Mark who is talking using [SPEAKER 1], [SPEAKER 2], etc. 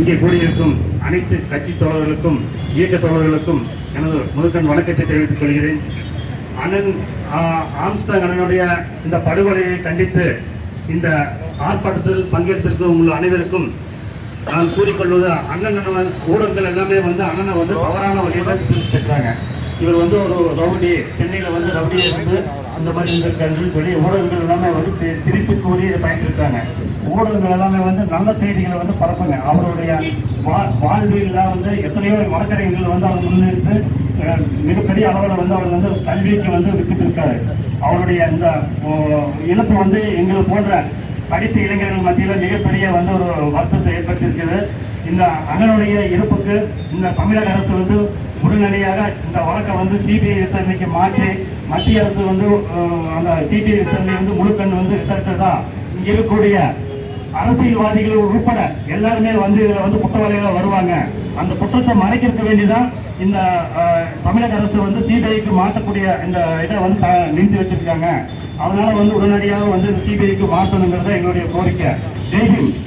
[SPEAKER 1] இங்கே கூடியிருக்கும் அனைத்து கட்சி தோழர்களுக்கும் இயக்க தோழர்களுக்கும் எனது முதற்கண் வணக்கத்தை தெரிவித்துக் கொள்கிறேன். அண்ணன் ஆம்ஸ்டாங் அண்ணனுடைய இந்த படுகொலையை கண்டித்து இந்த ஆர்ப்பாட்டத்தில் பங்கேற்றிருக்கும் உங்கள் அனைவருக்கும் நான் கூறிக்கொள்வது அண்ணன் ஊடகங்கள் எல்லாமே வந்து அண்ணனை வந்து தவறான வகையில் பிரிச்சுட்டு இருக்காங்க இவர் வந்து ஒரு ரவுடி சென்னையில் வந்து ரவுடியை வந்து அந்த மாதிரி இருந்திருக்காருன்னு சொல்லி ஊடகங்கள் எல்லாமே வந்து தி- திருப்பி கூறி இதை பயன்படுத்துறாங்க. ஊடகங்கள் எல்லாமே வந்து நல்ல செய்திகளை வந்து பரப்புங்க. அவருடைய வா- வாழ்வியல்ல வந்து எத்தனையோ வழக்கறிஞர்கள் வந்து அவர் முன்னிறுத்து மிகப்பெரிய அளவில் வந்து அவர் வந்து கல்விக்கு வந்து விட்டுட்டு இருக்காரு அவருடைய இந்த இழப்பு வந்து எங்களை போன்ற படித்த இளைஞர்கள் மத்தியில் மிகப்பெரிய வந்து ஒரு வருத்தத்தை ஏற்படுத்தியிருக்கிறது இந்த அண்ணனுடைய இறப்புக்கு இந்த தமிழக அரசு வந்து உடனடியாக இந்த வழக்கை வந்து சிபிஐ விசாரணைக்கு மாற்றி மத்திய அரசு வந்து அந்த சிபிஐ விசாரணை வந்து முழுக்கண் வந்து விசாரிச்சதா? இங்க இருக்கக்கூடிய அரசியல்வாதிகள் உட்பட எல்லாருமே வந்து இதுல வந்து குற்றவாளிகளாக வருவாங்க. அந்த குற்றத்தை மறைக்கிறதுக்கு வேண்டிதான் இந்த தமிழக அரசு வந்து சிபிஐக்கு மாற்றக்கூடிய இந்த இதை வந்து நிறுத்தி வச்சிருக்காங்க. அதனால வந்து உடனடியாக வந்து சிபிஐக்கு மாற்றணுங்கிறத எங்களுடைய கோரிக்கை. ஜெய்ஹிந்த்